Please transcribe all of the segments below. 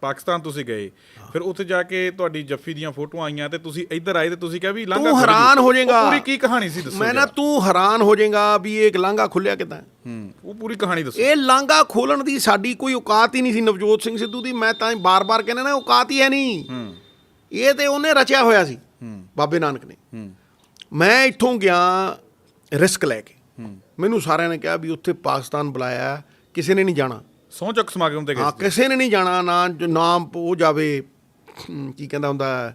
ਪਾਕਿਸਤਾਨ ਤੁਸੀਂ ਗਏ। ਫਿਰ ਉੱਥੇ ਜਾ ਕੇ ਤੁਹਾਡੀ ਜੱਫੀ ਦੀਆਂ ਫੋਟੋਆਂ ਆਈਆਂ ਤੇ ਤੁਸੀਂ ਇੱਧਰ ਆਏ ਤੇ ਤੁਸੀਂ ਕਿਹਾ ਵੀ ਲਾਂਘਾ ਤੂੰ ਹੈਰਾਨ। ਹੋ ਜਾਏਗਾ। ਪੂਰੀ ਕੀ ਕਹਾਣੀ ਸੀ ਦੱਸੋ ਮੈਂ ਨਾ। ਤੂੰ ਹੈਰਾਨ ਹੋ ਜਾਏਗਾ ਵੀ ਇਹ ਲਾਂਘਾ ਖੁੱਲਿਆ ਕਿਦਾਂ ਹੂੰ। ਉਹ ਪੂਰੀ ਕਹਾਣੀ ਦੱਸੋ। ਇਹ ਲਾਂਘਾ ਖੋਲਣ ਦੀ ਸਾਡੀ ਕੋਈ ਔਕਾਤ ਹੀ ਨਹੀਂ ਸੀ। ਨਵਜੋਤ ਸਿੰਘ ਸਿੱਧੂ ਦੀ ਮੈਂ ਤਾਂ ਬਾਰ-ਬਾਰ ਕਹਿੰਦਾ ਨਾ ਔਕਾਤ ਹੀ ਹੈ ਨਹੀਂ। ਹੂੰ। ਇਹ ਤੇ ਉਹਨੇ ਰਚਿਆ ਹੋਇਆ ਸੀ ਹੂੰ। ਬਾਬੇ ਨਾਨਕ ਨੇ। ਹੂੰ। ਮੈਂ ਇੱਥੋਂ ਗਿਆ ਰਿਸਕ ਲੈ ਕੇ। ਹੂੰ। ਮੈਨੂੰ ਸਾਰਿਆਂ ਨੇ ਕਿਹਾ ਵੀ ਉੱਥੇ ਪਾਕਿਸਤਾਨ ਬੁਲਾਇਆ ਕਿਸੇ ਨੇ ਨਹੀਂ ਜਾਣਾ। ਸਹੁੰ ਚੱਕ ਸਮਾਗਮ ਤੇ ਗਏ ਹਾਂ ਸੀ। ਕਿਸੇ ਨੇ ਨਹੀਂ ਜਾਣਾ ਨਾ ਜੋ ਨਾਮ ਉਹ ਜਾਵੇ ਹਮ, ਕੀ ਕਹਿੰਦਾ ਹੁੰਦਾ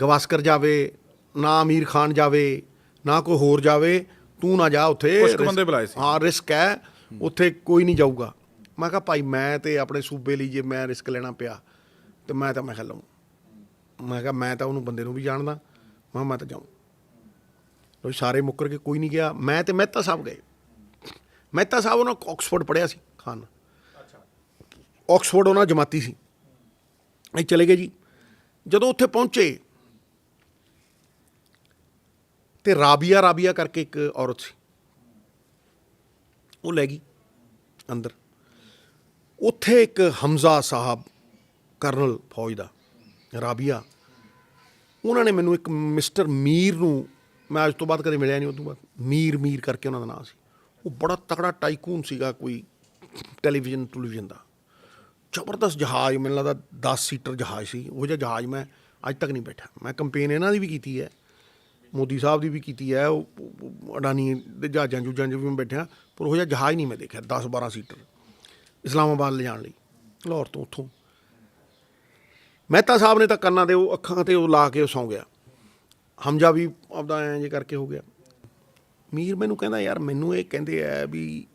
ਗਵਾਸਕਰ ਜਾਵੇ ਨਾ ਅਮੀਰ ਖਾਨ ਜਾਵੇ ਨਾ ਕੋਈ ਹੋਰ ਜਾਵੇ ਤੂੰ ਨਾ ਜਾ ਉੱਥੇ ਕੁਛ ਕੁ ਬੰਦੇ ਬੁਲਾਏ ਸੀ। ਹਾਂ ਰਿਸਕ ਹੈ ਉੱਥੇ ਕੋਈ ਨਹੀਂ ਜਾਊਗਾ। ਮੈਂ ਕਿਹਾ ਭਾਈ ਮੈਂ ਤੇ ਆਪਣੇ ਸੂਬੇ ਲਈ ਜੇ ਮੈਂ ਰਿਸਕ ਲੈਣਾ ਪਿਆ ਤੇ ਮੈਂ ਤਾਂ ਮੈਂ ਕਿਹਾ ਲਊਂ। ਮੈਂ ਕਿਹਾ ਮੈਂ ਤਾਂ ਉਹਨੂੰ ਬੰਦੇ ਨੂੰ ਵੀ ਜਾਣਦਾ ਮੈਂ ਕਿਹਾ ਮੈਂ ਤਾਂ ਜਾਊਂ। ਲੋ ਸਾਰੇ ਮੁੱਕਰ ਕੇ ਕੋਈ ਨਹੀਂ ਗਿਆ। ਮੈਂ ਤੇ ਮਹਿਤਾ ਸਾਹਿਬ ਗਏ। ਮਹਿਤਾ ਸਾਹਿਬ ਉਹਨਾਂ ਆਕਸਫੋਰਡ ਪੜਿਆ ਸੀ ਖਾਨ। ਆਕਸਫੋਰਡ ਉਹਨਾਂ ਜਮਾਤੀ ਸੀ। ਇਹ ਚਲੇ ਗਏ ਜੀ। ਜਦੋਂ ਉੱਥੇ ਪਹੁੰਚੇ, ਤੇ ਰਾਬੀਆ ਰਾਬੀਆ ਕਰਕੇ ਇੱਕ ਔਰਤ ਸੀ। ਉਹ ਲੈ ਗਈ ਅੰਦਰ। ਉੱਥੇ ਇੱਕ ਹਮਜ਼ਾ ਸਾਹਿਬ, ਕਰਨਲ ਫੌਜ ਦਾ, ਰਾਬੀਆ। ਉਹਨਾਂ ਨੇ ਮੈਨੂੰ ਇੱਕ ਮਿਸਟਰ ਮੀਰ ਨੂੰ, ਮੈਂ ਅੱਜ ਤੋਂ ਬਾਅਦ ਕਦੇ ਮਿਲਿਆ ਨਹੀਂ ਉਸ ਤੋਂ ਬਾਅਦ ਮੀਰ ਮੀਰ ਕਰਕੇ ਉਹਨਾਂ ਦਾ ਨਾਮ ਸੀ। ਉਹ ਬੜਾ ਤਕੜਾ ਟਾਈਕੂਨ ਸੀਗਾ ਕੋਈ ਟੈਲੀਵਿਜ਼ਨ ਟੈਲੀਵਿਜ਼ਨ ਦਾ। ਜ਼ਬਰਦਸਤ ਜਹਾਜ਼ ਮੈਨੂੰ ਲੱਗਦਾ 10 ਸੀਟਰ ਜਹਾਜ਼ ਸੀ ਉਹ ਜਿਹਾ ਜਹਾਜ਼ ਮੈਂ ਅੱਜ ਤੱਕ ਨਹੀਂ ਬੈਠਾ। ਮੈਂ ਕੰਪੇਨ ਇਹਨਾਂ ਦੀ ਵੀ ਕੀਤੀ ਹੈ ਮੋਦੀ ਸਾਹਿਬ ਦੀ ਵੀ ਕੀਤੀ ਹੈ ਉਹ ਅਡਾਨੀ ਦੇ ਜਹਾਜ਼ਾਂ ਜੂਜਾਂ 'ਚ ਵੀ ਮੈਂ ਬੈਠਾ ਪਰ ਉਹ ਜਿਹਾ ਜਹਾਜ਼ ਨਹੀਂ ਮੈਂ ਦੇਖਿਆ 10 12 ਸੀਟਰ ਇਸਲਾਮਾਬਾਦ ਲਿਜਾਣ ਲਈ ਲਾਹੌਰ ਤੋਂ ਉੱਥੋਂ। ਮਹਿਤਾ ਸਾਹਿਬ ਨੇ ਤਾਂ ਕੰਨਾਂ ਦੇ ਉਹ ਅੱਖਾਂ ਤੇ ਉਹ ਲਾ ਕੇ ਉਹ ਸੌਂ ਗਿਆ। ਹਮਜਾ ਵੀ ਆਪਦਾ ਐਂ ਜੇ ਕਰਕੇ ਹੋ ਗਿਆ। ਮੀਰ ਮੈਨੂੰ ਕਹਿੰਦਾ ਯਾਰ ਮੈਨੂੰ ਇਹ ਕਹਿੰਦੇ ਆ ਵੀ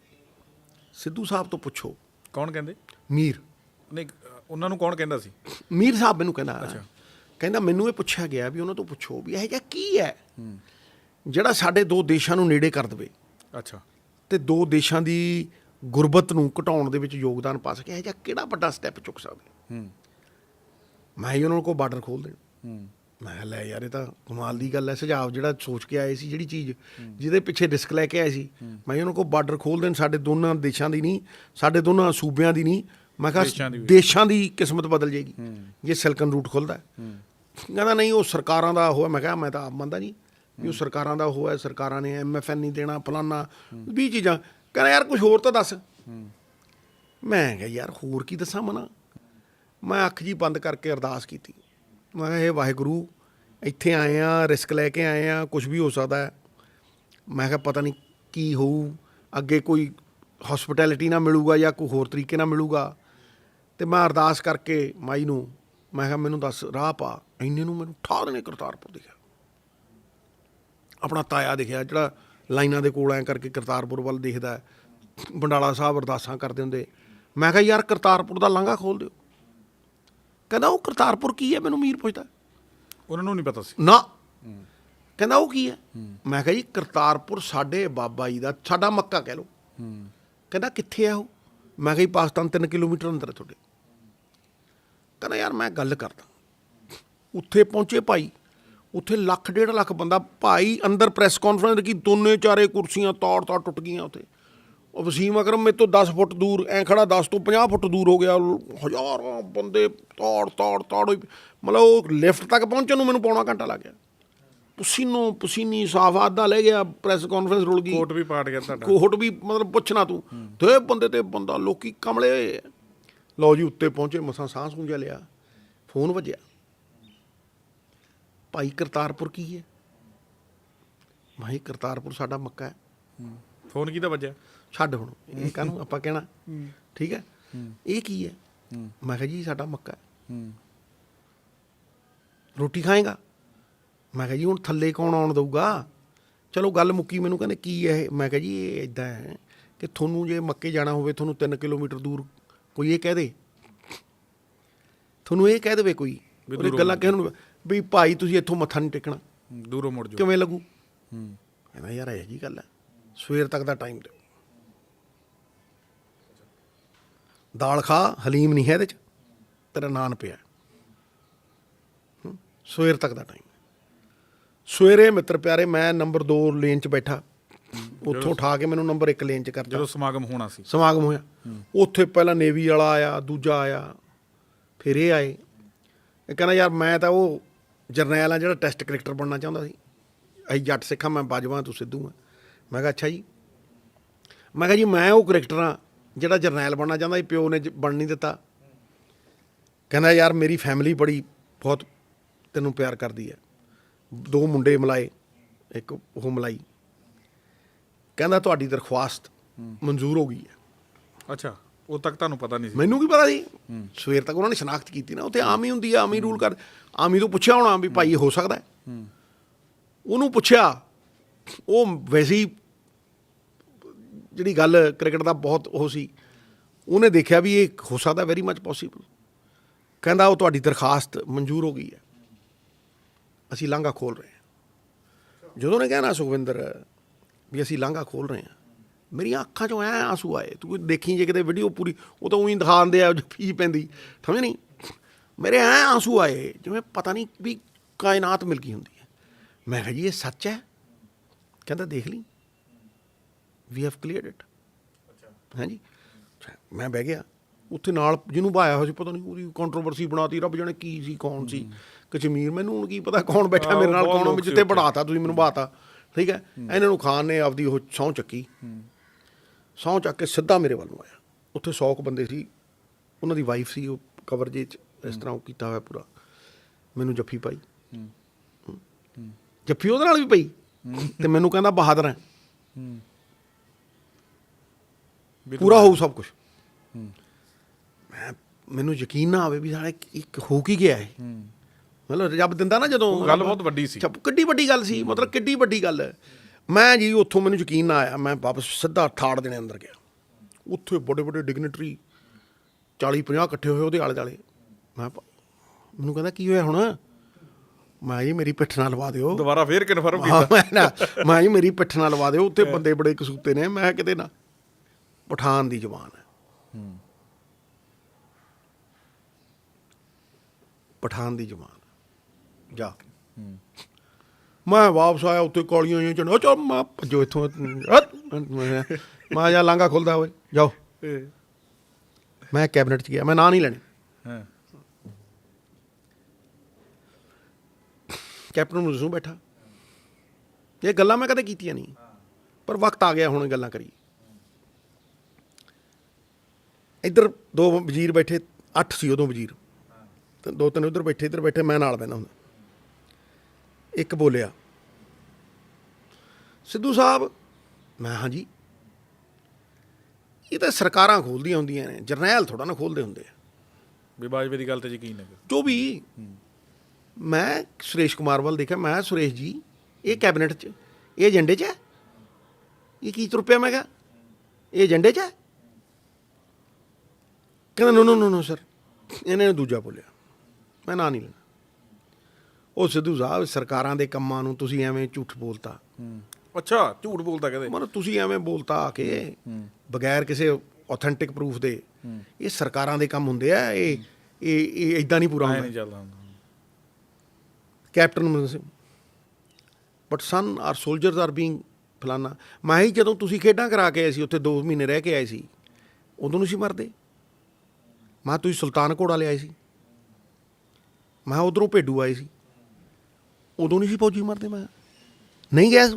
ਸਿੱਧੂ ਸਾਹਿਬ ਤੋਂ ਪੁੱਛੋ। ਕੌਣ ਕਹਿੰਦੇ? ਮੀਰ। ਨਹੀਂ ਉਹਨਾਂ ਨੂੰ ਕੌਣ ਕਹਿੰਦਾ ਸੀ? ਮੀਰ ਸਾਹਿਬ ਮੈਨੂੰ ਕਹਿੰਦਾ ਕਹਿੰਦਾ ਮੈਨੂੰ ਇਹ ਪੁੱਛਿਆ ਗਿਆ ਵੀ ਉਹਨਾਂ ਤੋਂ ਪੁੱਛੋ ਵੀ ਇਹ ਜਿਹਾ ਕੀ ਹੈ? ਜਿਹੜਾ ਸਾਡੇ ਦੋ ਦੇਸ਼ਾਂ ਨੂੰ ਨੇੜੇ ਕਰ ਦੇਵੇ। ਅੱਛਾ। ਤੇ ਦੋ ਦੇਸ਼ਾਂ ਦੀ ਗੁਰਬਤ ਨੂੰ ਘਟਾਉਣ ਦੇ ਵਿੱਚ ਯੋਗਦਾਨ ਪਾ ਸਕੇ ਇਹ ਜਿਹਾ ਕਿਹੜਾ ਵੱਡਾ ਸਟੈਪ ਚੁੱਕ ਸਕਦੇ? ਹੂੰ। ਮੈਂ ਹੀ ਉਹਨਾਂ ਕੋਲ ਬਾਰਡਰ ਖੋਲ ਦੇਣ। ਹੂੰ। ਮੈਂ ਲੈ ਯਾਰ ਇਹ ਤਾਂ ਕਮਾਲ ਦੀ ਗੱਲ ਹੈ ਸੁਝਾਅ ਜਿਹੜਾ ਸੋਚ ਕੇ ਆਏ ਸੀ ਜਿਹੜੀ ਚੀਜ਼ ਜਿਹਦੇ ਪਿੱਛੇ ਰਿਸਕ ਲੈ ਕੇ ਆਏ ਸੀ। ਮੈਂ ਉਹਨਾਂ ਕੋਲ ਬਾਰਡਰ ਖੋਲ ਦੇਣ ਸਾਡੇ ਦੋਨਾਂ ਦੇਸ਼ਾਂ ਦੀ ਨਹੀਂ ਸਾਡੇ ਦੋਨਾਂ ਸੂਬਿਆਂ ਦੀ ਨਹੀਂ ਮੈਂ ਕਿਹਾ। ਦੇਸ਼ਾਂ ਦੀ ਕਿਸਮਤ ਬਦਲ ਜਾਏਗੀ। ਜੇ ਸਿਲਕਨ ਰੂਟ ਖੁੱਲਦਾ ਹੈ। ਕਹਿੰਦਾ ਨਹੀਂ ਉਹ ਸਰਕਾਰਾਂ ਦਾ ਉਹ ਹੈ। ਮੈਂ ਕਿਹਾ ਮੈਂ ਤਾਂ ਆਪ ਮੰਨਦਾ ਨਹੀਂ ਵੀ ਉਹ ਸਰਕਾਰਾਂ ਦਾ ਉਹ ਹੈ। ਸਰਕਾਰਾਂ ਨੇ ਐਮਐਫਐਨ ਨਹੀਂ ਦੇਣਾ ਫਲਾਨਾ ਵੀ ਚੀਜ਼ਾਂ। ਕਹਿੰਦਾ ਯਾਰ ਕੁਝ ਹੋਰ ਤਾਂ ਦੱਸ। ਮੈਂ ਕਿਹਾ ਯਾਰ ਹੋਰ ਕੀ ਦੱਸਾਂ ਮਨਾ? ਮੈਂ ਅੱਖ ਜੀ ਬੰਦ ਕਰਕੇ ਅਰਦਾਸ ਕੀਤੀ। ਮੈਂ ਕਿਹਾ ਇਹ ਵਾਹਿਗੁਰੂ ਇੱਥੇ ਆਏ ਆ ਰਿਸਕ ਲੈ ਕੇ ਆਏ ਆ ਕੁਝ ਵੀ ਹੋ ਸਕਦਾ ਮੈਂ ਕਿਹਾ ਪਤਾ ਨਹੀਂ ਕੀ ਹੋਊ। ਅੱਗੇ ਕੋਈ ਹਸਪਿਟੈਲਿਟੀ ਨਾ ਮਿਲੂਗਾ ਜਾਂ ਕੋਈ ਹੋਰ ਤਰੀਕੇ ਨਾਲ ਮਿਲੂਗਾ। ਤੇ ਮੈਂ ਅਰਦਾਸ ਕਰਕੇ ਮਾਈ ਨੂੰ ਮੈਂ ਕਿਹਾ ਮੈਨੂੰ ਦੱਸ ਰਾਹ ਪਾ। ਇੰਨੇ ਨੂੰ ਮੈਨੂੰ ਠਾਹ ਦੇਣੇ ਕਰਤਾਰਪੁਰ ਦਿਖਿਆ। ਆਪਣਾ ਤਾਇਆ ਦਿਖਿਆ ਜਿਹੜਾ ਲਾਈਨਾਂ ਦੇ ਕੋਲ ਐ ਕਰਕੇ ਕਰਤਾਰਪੁਰ ਵੱਲ ਦੇਖਦਾ। ਬੰਡਾਲਾ ਸਾਹਿਬ ਅਰਦਾਸਾਂ ਕਰਦੇ ਹੁੰਦੇ। ਮੈਂ ਕਿਹਾ ਯਾਰ ਕਰਤਾਰਪੁਰ ਦਾ ਲਾਂਘਾ ਖੋਲ ਦਿਓ। ਕਹਿੰਦਾ ਉਹ ਕਰਤਾਰਪੁਰ ਕੀ ਹੈ? ਮੈਨੂੰ ਮੀਰ ਪੁੱਛਦਾ ਉਹਨਾਂ ਨੂੰ ਨਹੀਂ ਪਤਾ ਸੀ। ਨਾ। ਕਹਿੰਦਾ ਉਹ ਕੀ ਹੈ? ਮੈਂ ਕਿਹਾ ਜੀ ਕਰਤਾਰਪੁਰ ਸਾਡੇ ਬਾਬਾ ਜੀ ਦਾ ਸਾਡਾ ਮੱਕਾ ਕਹਿ ਲਓ। ਕਹਿੰਦਾ ਕਿੱਥੇ ਆ ਉਹ? ਮੈਂ ਕਿਹਾ ਜੀ ਪਾਕਿਸਤਾਨ 3 ਕਿਲੋਮੀਟਰ ਅੰਦਰ ਹੈ ਤੁਹਾਡੇ। ਕਹਿੰਦਾ ਯਾਰ ਮੈਂ ਗੱਲ ਕਰਦਾ। ਉੱਥੇ ਪਹੁੰਚੇ ਭਾਈ ਉੱਥੇ ਲੱਖ ਡੇਢ ਲੱਖ ਬੰਦਾ ਭਾਈ ਅੰਦਰ ਪ੍ਰੈਸ ਕਾਨਫਰੰਸ ਕੀ ਦੋਨੇ ਚਾਰੇ ਕੁਰਸੀਆਂ ਤੋੜ ਤੋੜ ਟੁੱਟ ਗਈਆਂ ਉੱਥੇ। ਉਹ ਵਸੀਮ ਅਕਰਮ ਮੇਰੇ ਤੋਂ 10 ਫੁੱਟ ਦੂਰ ਐ ਖੜਾ 10 ਤੋਂ 50 ਫੁੱਟ ਦੂਰ ਹੋ ਗਿਆ। ਹਜ਼ਾਰਾਂ ਬੰਦੇ ਤੋੜ ਤੋੜ ਤੋੜ। ਮਤਲਬ ਉਹ ਲਿਫਟ ਤੱਕ ਪਹੁੰਚਣ ਨੂੰ ਮੈਨੂੰ ਪੌਣਾ ਘੰਟਾ ਲੱਗ ਗਿਆ। ਪਸੀਨੋ ਪਸੀਨੀ ਸਾਫਾ ਅੱਧਾ ਲੈ ਗਿਆ ਪ੍ਰੈਸ ਕਾਨਫਰੰਸ ਰੁਲ ਗਈ। ਕੋਟ ਵੀ ਪਾਟ ਗਿਆ ਤੁਹਾਡਾ। ਕੋਹਟ ਵੀ ਮਤਲਬ ਪੁੱਛਣਾ ਤੂੰ। ਤੇ ਬੰਦੇ ਤੇ ਬੰਦਾ ਲੋਕੀ ਕਮਲੇ। ਲਓ ਜੀ ਉੱਤੇ ਪਹੁੰਚੇ ਮਸਾਂ ਸਾਹ ਸੂੰ ਜਿਹਾ ਲਿਆ। ਫੋਨ ਵੱਜਿਆ। ਭਾਈ ਕਰਤਾਰਪੁਰ ਕੀ ਹੈ? ਭਾਈ ਕਰਤਾਰਪੁਰ ਸਾਡਾ ਮੱਕਾ ਹੈ। ਫੋਨ ਕਿਹਦਾ ਵੱਜਿਆ? ਛੱਡ ਹੁਣ ਇਹ ਕਾਹਨੂੰ ਆਪਾਂ ਕਹਿਣਾ? ਠੀਕ ਹੈ? ਇਹ ਕੀ ਹੈ? ਮੈਂ ਕਿਹਾ ਜੀ ਸਾਡਾ ਮੱਕਾ ਹੈ। ਹੂੰ। ਰੋਟੀ ਖਾਏਗਾ? ਮੈਂ ਕਿਹਾ ਜੀ ਹੁਣ ਥੱਲੇ ਕੌਣ ਆਉਣ ਦਊਗਾ? ਚਲੋ ਗੱਲ ਮੁੱਕੀ ਮੈਨੂੰ ਕਹਿੰਦੇ ਕੀ ਹੈ ਇਹ? ਮੈਂ ਕਿਹਾ ਜੀ ਇਹ ਇਦਾਂ ਹੈ ਕਿ ਤੁਹਾਨੂੰ ਜੇ ਮੱਕੇ ਜਾਣਾ ਹੋਵੇ ਤੁਹਾਨੂੰ 3 ਕਿਲੋਮੀਟਰ ਦੂਰ ਕੋਈ ਇਹ ਕਹਿ ਦੇ। ਤੁਹਾਨੂੰ ਇਹ ਕਹਿ ਦੇਵੇ ਕੋਈ ਦੂਰੋਂ ਗੱਲਾਂ ਕਿਹਨੂੰ ਨੂੰ ਵੀ ਭਾਈ ਤੁਸੀਂ ਇੱਥੋਂ ਮੱਥਾ ਨਹੀਂ ਟੇਕਣਾ। ਦੂਰੋਂ ਮੁੜ ਜਾਓ। ਕਿਵੇਂ ਲੱਗੂ? ਹੂੰ। ਕਹਿੰਦਾ ਯਾਰ ਇਹ ਜੀ ਗੱਲ ਹੈ। ਸਵੇਰ ਤੱਕ ਦਾ ਟਾਈਮ ਦਿਓ। ਦਾਲ ਖਾ ਹਲੀਮ ਨਹੀਂ ਹੈ ਇਹਦੇ ਚ। ਤੇਰਾ ਨਾਨ ਪਿਆ ਸਵੇਰ ਤੱਕ ਦਾ ਟਾਈਮ ਸਵੇਰੇ ਮਿੱਤਰ ਪਿਆਰੇ ਮੈਂ ਨੰਬਰ 2 ਲੇਨ 'ਚ ਬੈਠਾ। ਉੱਥੋਂ ਉਠਾ ਕੇ ਮੈਨੂੰ ਨੰਬਰ 1 ਲੇਨ 'ਚ ਕਰ ਜਦੋਂ ਸਮਾਗਮ ਹੋਣਾ ਸੀ। ਸਮਾਗਮ ਹੋਇਆ। ਉੱਥੇ ਪਹਿਲਾਂ ਨੇਵੀ ਵਾਲਾ ਆਇਆ ਦੂਜਾ ਆਇਆ ਫਿਰ ਇਹ ਆਏ। ਇਹ ਕਹਿੰਦਾ ਯਾਰ ਮੈਂ ਤਾਂ ਉਹ ਜਰਨੈਲ ਆ ਜਿਹੜਾ ਟੈਸਟ ਕ੍ਰਿਕਟਰ ਬਣਨਾ ਚਾਹੁੰਦਾ ਸੀ। ਅਸੀਂ ਜੱਟ ਸਿੱਖਾਂ ਮੈਂ ਬਾਜਵਾ ਤੂੰ ਸਿੱਧੂ ਆ। ਮੈਂ ਕਿਹਾ ਅੱਛਾ ਜੀ। ਮੈਂ ਕਿਹਾ ਜੀ ਮੈਂ ਉਹ ਕ੍ਰਿਕਟਰ ਆ ਜਿਹੜਾ ਜਰਨੈਲ ਬਣਨਾ ਚਾਹੁੰਦਾ ਸੀ ਪਿਓ ਨੇ ਜ- ਬਣ ਨਹੀਂ ਦਿੱਤਾ। ਕਹਿੰਦਾ ਯਾਰ ਮੇਰੀ ਫੈਮਿਲੀ ਬੜੀ ਬਹੁਤ ਤੈਨੂੰ ਪਿਆਰ ਕਰਦੀ ਹੈ। ਦੋ ਮੁੰਡੇ ਮਲਾਏ ਇੱਕ ਉਹ ਮਲਾਈ। ਕਹਿੰਦਾ ਤੁਹਾਡੀ ਦਰਖਾਸਤ ਮਨਜ਼ੂਰ ਹੋ ਗਈ ਹੈ। ਅੱਛਾ ਉਹ ਤੱਕ ਤੁਹਾਨੂੰ ਪਤਾ ਨਹੀਂ ਸੀ। ਮੈਨੂੰ ਕੀ ਪਤਾ ਸੀ? ਸਵੇਰ ਤੱਕ ਉਹਨਾਂ ਨੇ ਸ਼ਨਾਖਤ ਕੀਤੀ ਨਾ ਉੱਥੇ ਆਮ ਹੀ ਹੁੰਦੀ ਆ ਆਮ ਹੀ। ਰੂਲ ਕਰ ਆਮ ਹੀ ਤੋਂ ਪੁੱਛਿਆ ਹੋਣਾ ਵੀ ਭਾਈ ਇਹ ਹੋ ਸਕਦਾ ਹੈ? ਉਹਨੂੰ ਪੁੱਛਿਆ ਉਹ ਵੈਸੇ ਜਿਹੜੀ ਗੱਲ ਕ੍ਰਿਕਟ ਦਾ ਬਹੁਤ ਉਹ ਸੀ ਉਹਨੇ ਦੇਖਿਆ ਵੀ ਇਹ ਹੋ ਸਕਦਾ ਵੈਰੀ ਮੱਚ ਪੋਸੀਬਲ ਕਹਿੰਦਾ ਉਹ ਤੁਹਾਡੀ ਦਰਖਾਸਤ ਮਨਜ਼ੂਰ ਹੋ ਗਈ ਹੈ। ਅਸੀਂ ਲਾਂਘਾ ਖੋਲ ਰਹੇ ਹਾਂ। ਜਦੋਂ ਨੇ ਕਿਹਾ ਨਾ ਸੁਖਵਿੰਦਰ ਵੀ ਅਸੀਂ ਲਾਂਘਾ ਖੋਲ ਰਹੇ ਹਾਂ। ਮੇਰੀਆਂ ਅੱਖਾਂ 'ਚੋਂ ਐ ਆਂਸੂ ਆਏ। ਤੂੰ ਦੇਖੀ ਜੇ ਕਿਤੇ ਵੀਡੀਓ ਪੂਰੀ ਉਹ ਤਾਂ ਉਹੀ ਦਿਖਾਉਂਦੇ ਆ ਫੀ ਪੈਂਦੀ। ਸਮਝ ਨਹੀਂ? ਮੇਰੇ ਐ ਆਂਸੂ ਆਏ ਜਿਵੇਂ ਪਤਾ ਨਹੀਂ ਵੀ ਕਾਇਨਾਤ ਮਿਲ ਗਈ ਹੁੰਦੀ ਹੈ। ਮੈਂ ਕਿਹਾ ਜੀ ਇਹ ਸੱਚ ਹੈ? ਕਹਿੰਦਾ ਦੇਖ ਲਈ। ਵੀ ਹੈਵ ਕਲੀਅਰਡ ਇਟ ਹਾਂਜੀ ਮੈਂ ਬਹਿ ਗਿਆ। ਉੱਥੇ ਨਾਲ ਜਿਹਨੂੰ ਭਾਇਆ ਹੋਇਆ ਸੀ ਪਤਾ ਨਹੀਂ ਉਹਦੀ ਕੰਟਰੋਵਰਸੀ ਬਣਾਤੀ। ਰੱਬ ਜਾਣੇ ਕੀ ਸੀ ਕੌਣ ਸੀ? ਕਸ਼ਮੀਰ ਮੈਨੂੰ ਹੁਣ ਕੀ ਪਤਾ ਕੌਣ ਬੈਠਾ ਮੇਰੇ ਨਾਲ ਕੌਣ ਉੱਥੇ। ਪੜਾਤਾ ਤੁਸੀਂ ਮੈਨੂੰ ਬਾਤਾ ਠੀਕ ਹੈ? ਇਹਨਾਂ ਨੂੰ ਖਾਨ ਨੇ ਆਪਦੀ ਉਹ ਸਹੁੰ ਚੱਕੀ। ਸਹੁੰ ਚੱਕ ਕੇ ਸਿੱਧਾ ਮੇਰੇ ਵੱਲ ਨੂੰ ਆਇਆ। ਉੱਥੇ 100 ਕੁ ਬੰਦੇ ਸੀ। ਉਹਨਾਂ ਦੀ ਵਾਈਫ ਸੀ ਉਹ ਕਵਰ ਜੇ ਚ ਇਸ ਤਰ੍ਹਾਂ ਉਹ ਕੀਤਾ ਹੋਇਆ ਪੂਰਾ। ਮੈਨੂੰ ਜੱਫੀ ਪਾਈ। ਜੱਫੀ ਉਹਦੇ ਨਾਲ ਵੀ ਪਈ। ਤੇ ਮੈਨੂੰ ਕਹਿੰਦਾ ਬਹਾਦਰ ਹੈ। ਪੂਰਾ ਹੋਊ ਸਭ ਕੁਝ ਮੈਂ ਮੈਨੂੰ ਯਕੀਨ ਨਾ ਆਵੇ ਵੀ ਸਾਲੇ ਇੱਕ ਹੋ ਕੀ ਗਿਆ ਇਹ। ਮਤਲਬ ਰੱਬ ਦਿੰਦਾ ਨਾ ਜਦੋਂ ਗੱਲ ਬਹੁਤ ਵੱਡੀ ਸੀ। ਕਿੱਡੀ ਵੱਡੀ ਗੱਲ ਸੀ ਮਤਲਬ ਕਿੱਡੀ ਵੱਡੀ ਗੱਲ। ਹੈ ਮੈਂ ਜੀ ਉੱਥੋਂ ਮੈਨੂੰ ਯਕੀਨ ਨਾ ਆਇਆ ਮੈਂ ਵਾਪਸ ਸਿੱਧਾ ਠਾੜ ਦੇਣੇ ਅੰਦਰ ਗਿਆ। ਉੱਥੇ ਵੱਡੇ ਵੱਡੇ ਡਿਗਨਿਟਰੀ 40 50 ਇਕੱਠੇ ਹੋਏ ਉਹਦੇ ਆਲੇ ਦੁਆਲੇ ਮੈਂ ਮੈਨੂੰ ਕਹਿੰਦਾ ਕੀ ਹੋਇਆ ਹੁਣ? ਮੈਂ ਜੀ ਮੇਰੀ ਪਿੱਠ ਨਾਲ ਲਵਾ ਦਿਓ। ਦੁਬਾਰਾ ਫੇਰ ਕਨਫਰਮ ਕੀਤਾ। ਮੈਂ ਨਾ ਮੈਂ ਜੀ ਮੇਰੀ ਪਿੱਠ ਨਾਲ ਲਵਾ ਦਿਓ ਉੱਥੇ ਬੰਦੇ ਬੜੇ ਕਸੂਤੇ ਨੇ। ਮੈਂ ਕਿਤੇ ਨਾ ਪਠਾਨ ਦੀ ਜ਼ਬਾਨ ਹੈ। ਪਠਾਨ ਦੀ ਜ਼ਬਾਨ। ਜਾ ਮੈਂ ਵਾਪਸ ਆਇਆ ਉੱਥੇ ਕਾਲੀਆਂ ਹੋਈਆਂ ਚੜੋ ਚੋ ਮੈਂ ਭੱਜੋ ਇੱਥੋਂ। ਮੈਂ ਜਾ ਲਾਂਗਾ ਖੁੱਲਦਾ ਓਏ ਜਾਓ। ਮੈਂ ਕੈਬਨਿਟ 'ਚ ਗਿਆ ਮੈਂ ਨਾਂ ਨਹੀਂ ਲੈਣੀ। ਹਾਂ। ਕੈਪਟਨ ਮਨਜ਼ੂ ਬੈਠਾ। ਇਹ ਗੱਲਾਂ ਮੈਂ ਕਦੇ ਕੀਤੀਆਂ ਨਹੀਂ ਪਰ ਵਕਤ ਆ ਗਿਆ ਹੁਣ ਗੱਲਾਂ ਕਰੀ ਇੱਧਰ ਦੋ ਵਜ਼ੀਰ ਬੈਠੇ ਅੱਠ ਸੀ ਉਦੋਂ ਵਜ਼ੀਰ। ਦੋ ਤਿੰਨ ਉੱਧਰ ਬੈਠੇ ਇੱਧਰ ਬੈਠੇ ਮੈਂ ਨਾਲ ਬੈਠਾ ਹੁੰਦਾ। ਇੱਕ ਬੋਲਿਆ। ਸਿੱਧੂ ਸਾਹਿਬ ਮੈਂ ਹਾਂਜੀ। ਇਹ ਤਾਂ ਸਰਕਾਰਾਂ ਖੋਲਦੀਆਂ ਹੁੰਦੀਆਂ ਨੇ ਜਰਨੈਲ ਥੋੜਾ ਨਾ ਖੋਲਦੇ ਹੁੰਦੇ ਆ। ਵੀ ਬਾਜਵੇ ਦੀ ਗੱਲ ਤੇ ਯਕੀਨ ਹੈ ਜੋ ਵੀ ਮੈਂ ਸੁਰੇਸ਼ ਕੁਮਾਰ ਵੱਲ ਦੇਖਿਆ ਮੈਂ ਸੁਰੇਸ਼ ਜੀ ਇਹ ਕੈਬਨਿਟ 'ਚ ਇਹ ਏਜੰਡੇ 'ਚ ਹੈ? ਇਹ ਕੀ ਤੁਰ ਪਿਆ? ਮੈਂ ਕਿਹਾ ਇਹ ਏਜੰਡੇ 'ਚ ਹੈ? ਕਹਿੰਦਾ ਨੋ ਨੋ ਨੋ ਸਰ। ਇਹਨੇ ਦੂਜਾ ਬੋਲਿਆ। ਮੈਂ ਨਾਂ ਨਹੀਂ ਲੈਣਾ ਉਹ ਸਿੱਧੂ ਸਾਹਿਬ ਸਰਕਾਰਾਂ ਦੇ ਕੰਮਾਂ ਨੂੰ ਤੁਸੀਂ ਐਵੇਂ ਝੂਠ ਬੋਲਤਾ। ਅੱਛਾ ਝੂਠ ਬੋਲਦਾ ਕਹਦੇ ਮਤਲਬ ਤੁਸੀਂ ਐਵੇਂ ਬੋਲਤਾ ਆ ਕੇ ਬਗੈਰ ਕਿਸੇ ਆਥੈਂਟਿਕ ਪ੍ਰੂਫ ਦੇ। ਇਹ ਸਰਕਾਰਾਂ ਦੇ ਕੰਮ ਹੁੰਦੇ ਆ ਇਹ ਇਹ ਇਹ ਇਦਾਂ ਨਹੀਂ ਪੂਰਾ ਹੁੰਦਾ। ਨਹੀਂ ਚੱਲਦਾ ਹੁੰਦਾ। Captain Amarinder Singh. But son are soldiers are being ਫਲਾਨਾ। ਮੈਂ ਹੀ ਜਦੋਂ ਤੁਸੀਂ ਖੇਡਾਂ ਕਰਾ ਕੇ ਆਏ ਸੀ ਉੱਥੇ 2 ਮਹੀਨੇ ਰਹਿ ਕੇ ਆਏ ਸੀ ਉਦੋਂ ਨਹੀਂ ਸੀ ਮਰਦੇ। ਮੈਂ ਤੁਸੀਂ ਸੁਲਤਾਨ ਘੋੜਾ ਲਿਆਏ ਸੀ। ਮੈਂ ਉਧਰੋਂ ਭੇਡੂ ਆਏ ਸੀ। ਉਦੋਂ ਨਹੀਂ ਸੀ ਫੌਜੀ ਮਰਦੇ ਮੈਂ। ਨਹੀਂ ਗਿਆ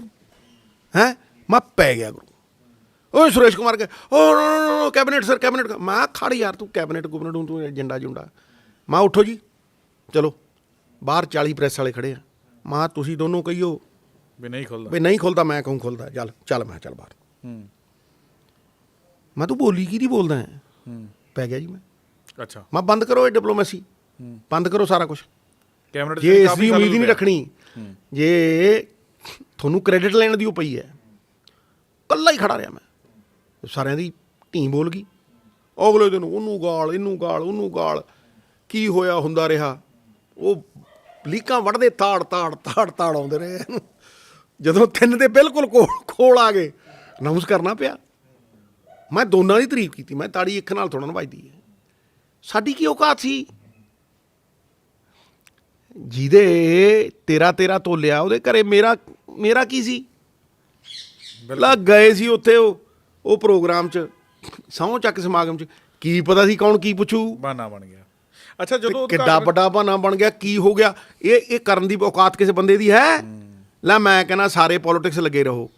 ਹੈ? ਮੈਂ ਪੈ ਗਿਆ ਗੁਰੂ। ਓਏ ਸੁਰੇਸ਼ ਕੁਮਾਰ ਕੇ ਓ no no no cabinet sir cabinet ਮੈਂ ਖੜ ਯਾਰ ਤੂੰ ਕੈਬਨਿਟ ਗੁਬਨਟ ਨੂੰ ਤੂੰ ਏਜੰਡਾ ਜੁੰਡਾ ਮੈਂ ਉੱਠੋ ਜੀ। ਚਲੋ ਬਾਹਰ 40 ਪ੍ਰੈਸ ਵਾਲੇ ਖੜੇ ਆ। ਮੈਂ ਤੁਸੀਂ ਦੋਨੋਂ ਕਹੀਓ ਵੀ ਨਹੀਂ ਖੁੱਲਦਾ। ਵੀ ਨਹੀਂ ਖੁੱਲਦਾ ਮੈਂ ਕਹੂੰ ਖੁੱਲਦਾ? ਚੱਲ ਚੱਲ ਮੈਂ ਚੱਲ ਬਾਹਰ। ਹੂੰ। ਮੈਂ ਤੂੰ ਬੋਲੀ ਕੀ ਦੀ ਬੋਲਦਾ ਹੈ? ਹੂੰ। ਪੈ ਗਿਆ ਜੀ ਮੈਂ। ਅੱਛਾ। ਮੈਂ ਬੰਦ ਕਰੋ ਇਹ ਡਿਪਲੋਮੇਸੀ। ਬੰਦ ਕਰੋ ਸਾਰਾ ਕੁਝ ਕੈਮਰੇ ਜੇ ਇਸ ਦੀ ਉਮੀਦ ਹੀ ਨਹੀਂ ਰੱਖਣੀ ਜੇ ਤੁਹਾਨੂੰ ਕ੍ਰੈਡਿਟ ਲੈਣ ਦੀ ਉਹ ਪਈ ਹੈ ਕੱਲਾ ਹੀ ਖੜਾ ਰਿਹਾ ਮੈਂ। ਸਾਰਿਆਂ ਦੀ ਟੀਮ ਬੋਲ ਗਈ। ਅਗਲੇ ਦਿਨ ਉਹਨੂੰ ਗਾਲ ਇਹਨੂੰ ਗਾਲ ਉਹਨੂੰ ਗਾਲ ਕੀ ਹੋਇਆ ਹੁੰਦਾ ਰਿਹਾ? ਉਹ ਲੀਕਾਂ ਵੜਦੇ ਤਾੜ ਤਾੜ ਤਾੜ ਤਾੜ ਆਉਂਦੇ ਰਹੇ। ਜਦੋਂ ਤਿੰਨ ਦੇ ਬਿਲਕੁਲ ਕੋਲ ਕੋਲ ਆ ਗਏ ਅਨਾਉਂਸ ਕਰਨਾ ਪਿਆ। ਮੈਂ ਦੋਨਾਂ ਦੀ ਤਾਰੀਫ ਕੀਤੀ ਮੈਂ ਤਾੜੀ ਇੱਕ ਨਾਲ ਥੋੜਾ ਨਾ ਵੱਜਦੀ ਹੈ। ਸਾਡੀ ਕੀ ਔਕਾਤ ਸੀ? ਜਿਹਦੇ ਤੇਰਾ ਤੇਰਾ ਤੋਲਿਆ ਉਹਦੇ ਘਰੇ ਮੇਰਾ ਮੇਰਾ ਕੀ ਸੀ? ਲਾ ਗਏ ਸੀ ਉੱਥੇ ਉਹ ਉਹ ਪ੍ਰੋਗਰਾਮ 'ਚ ਸਹੁੰ ਚੱਕ ਸਮਾਗਮ 'ਚ। ਕੀ ਪਤਾ ਸੀ ਕੌਣ ਕੀ ਪੁੱਛੂ? ਬਾਨਾ ਬਣ ਗਿਆ। ਅੱਛਾ ਜਦੋਂ ਕਿੱਡਾ ਵੱਡਾ ਬਹਾਨਾ ਬਣ ਗਿਆ ਕੀ ਹੋ ਗਿਆ? ਇਹ ਇਹ ਕਰਨ ਦੀ ਔਕਾਤ ਕਿਸੇ ਬੰਦੇ ਦੀ ਹੈ? ਲੈ ਮੈਂ ਕਹਿੰਦਾ ਸਾਰੇ ਪੋਲਿਟਿਕਸ ਲੱਗੇ ਰਹੋ।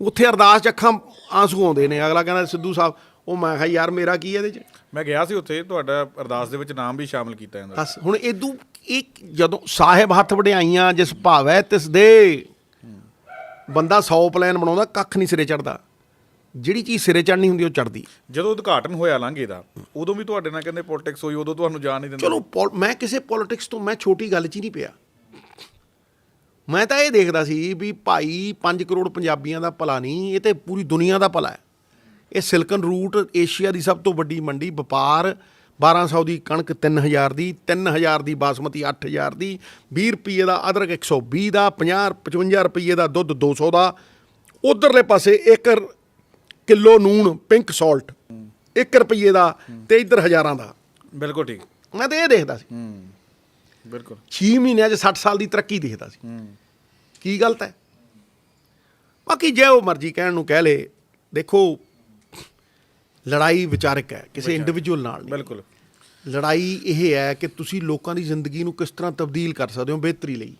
ਉੱਥੇ ਅਰਦਾਸ ਚ ਅੱਖਾਂ ਆਂਸੂ ਆਉਂਦੇ ਨੇ। ਅਗਲਾ ਕਹਿੰਦਾ ਸਿੱਧੂ ਸਾਹਿਬ ਉਹ ਮੈਂ ਕਿਹਾ ਯਾਰ ਮੇਰਾ ਕੀ ਇਹਦੇ ਚ? ਮੈਂ ਗਿਆ ਸੀ ਉੱਥੇ ਤੁਹਾਡਾ ਅਰਦਾਸ ਦੇ ਵਿੱਚ ਨਾਮ ਵੀ ਸ਼ਾਮਲ ਕੀਤਾ ਜਾਂਦਾ ਬਸ ਹੁਣ ਇਦੂ ਇਹ ਜਦੋਂ ਸਾਹਿਬ ਹੱਥ ਵਡਿਆਈਆਂ ਜਿਸ ਭਾਵੈ ਤਿਸ ਦੇ ਬੰਦਾ 100 ਪਲਾਨ ਬਣਾਉਂਦਾ ਕੱਖ ਨਹੀਂ ਸਿਰੇ ਚੜਦਾ ਜਿਹੜੀ ਚੀਜ਼ ਸਿਰੇ ਚੜਨੀ ਹੁੰਦੀ ਉਹ ਚੜਦੀ ਜਦੋਂ ਉਦਘਾਟਨ ਹੋਇਆ ਲਾਂਘੇ ਦਾ ਉਦੋਂ ਵੀ ਤੁਹਾਡੇ ਨਾਲ ਕਹਿੰਦੇ ਪੋਲਿਟਿਕਸ ਹੋਈ ਉਦੋਂ ਤੁਹਾਨੂੰ ਜਾਣ ਨਹੀਂ ਦਿੰਦੇ। ਚਲੋ ਮੈਂ ਕਿਸੇ ਪੋਲਿਟਿਕਸ ਤੋਂ ਮੈਂ ਛੋਟੀ ਗੱਲ 'ਚ ਹੀ ਨਹੀਂ ਪਿਆ। ਮੈਂ ਤਾਂ ਇਹ ਦੇਖਦਾ ਸੀ ਵੀ ਭਾਈ 5 ਕਰੋੜ ਪੰਜਾਬੀਆਂ ਦਾ ਭਲਾ ਨਹੀਂ ਇਹ ਤੇ ਪੂਰੀ ਦੁਨੀਆ ਦਾ ਭਲਾ ਹੈ। ਇਹ ਸਿਲਕਨ ਰੂਟ ਏਸ਼ੀਆ ਦੀ ਸਭ ਤੋਂ ਵੱਡੀ ਮੰਡੀ ਵਪਾਰ 1200 ਦੀ ਕਣਕ 3000 ਦੀ 3000 ਦੀ ਬਾਸਮਤੀ 8000 ਦੀ 20 ਰੁਪਏ ਦਾ ਅਦਰਕ 120 ਦਾ 50 55 ਰੁਪਏ ਦਾ ਦੁੱਧ 200 ਦਾ। ਉਧਰਲੇ ਪਾਸੇ 1 ਕਿਲੋ ਨੂਣ ਪਿੰਕ ਸਾਲਟ 1 ਰੁਪਏ ਦਾ ਤੇ ਇੱਧਰ ਹਜ਼ਾਰਾਂ ਦਾ। ਬਿਲਕੁਲ ਠੀਕ। ਮੈਂ ਤਾਂ ਇਹ ਦੇਖਦਾ ਸੀ। ਹੂੰ ਬਿਲਕੁਲ। 6 ਮਹੀਨਿਆਂ 'ਚ 60 ਸਾਲ ਦੀ ਤਰੱਕੀ ਦੇਖਦਾ ਸੀ। ਹੂੰ। ਕੀ ਗਲਤ ਹੈ? ਬਾਕੀ ਜੇ ਉਹ ਮਰਜ਼ੀ ਕਹਿਣ ਨੂੰ ਕਹਿ ਲੇ ਦੇਖੋ ਲੜਾਈ ਵਿਚਾਰਕ ਹੈ ਕਿਸੇ ਇੰਡੀਵਿਜੂਅਲ ਨਾਲ ਨਹੀਂ। ਬਿਲਕੁਲ। ਲੜਾਈ ਇਹ ਹੈ ਕਿ ਤੁਸੀਂ ਲੋਕਾਂ ਦੀ ਜ਼ਿੰਦਗੀ ਨੂੰ ਕਿਸ ਤਰ੍ਹਾਂ ਤਬਦੀਲ ਕਰ ਸਕਦੇ ਹੋ ਬਿਹਤਰੀ ਲਈ।